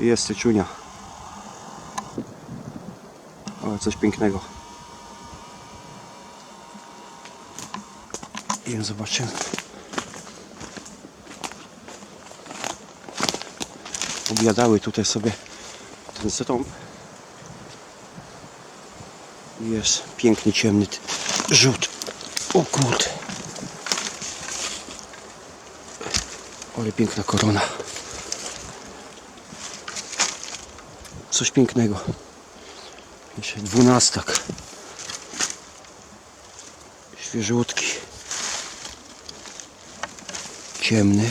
Jest tyczunia. Ale coś pięknego. I zobaczymy. Objadały tutaj sobie ten. I Jest piękny, ciemny t- żółt. O kurde. Ale piękna korona. Coś pięknego. Jeszcze dwunastak. Świeżutki. Ciemny.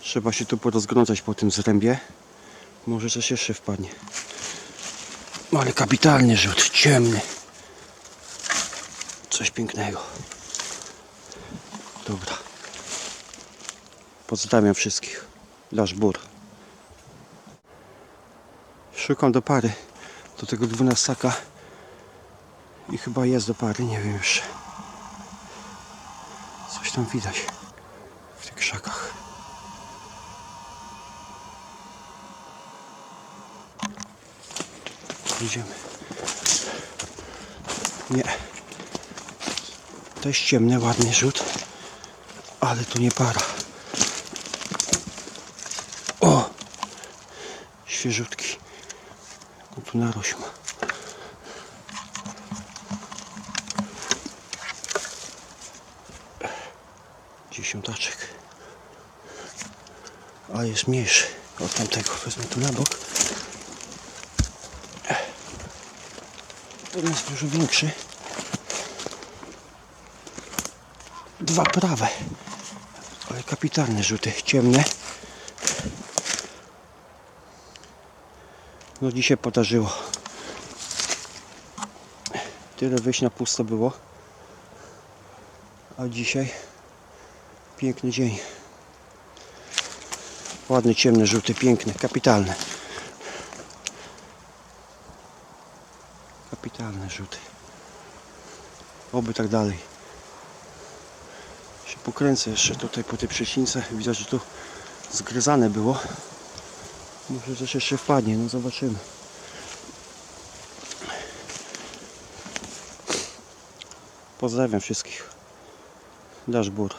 Trzeba się tu porozglądać po tym zrębie. Może coś jeszcze wpadnie. Ale kapitalny rzut, ciemny. Coś pięknego. Dobra. Pozdrawiam wszystkich. Daszbur. Szukam do pary. Do tego dwunastaka. I chyba jest do pary, nie wiem jeszcze. Coś tam widać. W tych krzakach. Idziemy. Nie. To jest ciemny, ładny rzut. Ale to nie para. Świeżutki. No tu naroś ma. Dziesiątaczek. A jest mniejszy od tamtego. Wezmę tu na bok. Ten jest dużo większy. Dwa prawe. Ale kapitalne rzuty. Ciemne. No dzisiaj podarzyło. Tyle wyjść na pusto było. A dzisiaj piękny dzień. Ładne, ciemne rzuty, piękne, kapitalne. Kapitalne rzuty. Oby tak dalej. Się pokręcę jeszcze tutaj po tej przecince. Widać, że tu zgryzane było. Może coś jeszcze wpadnie, no zobaczymy. Pozdrawiam wszystkich. Daszbur.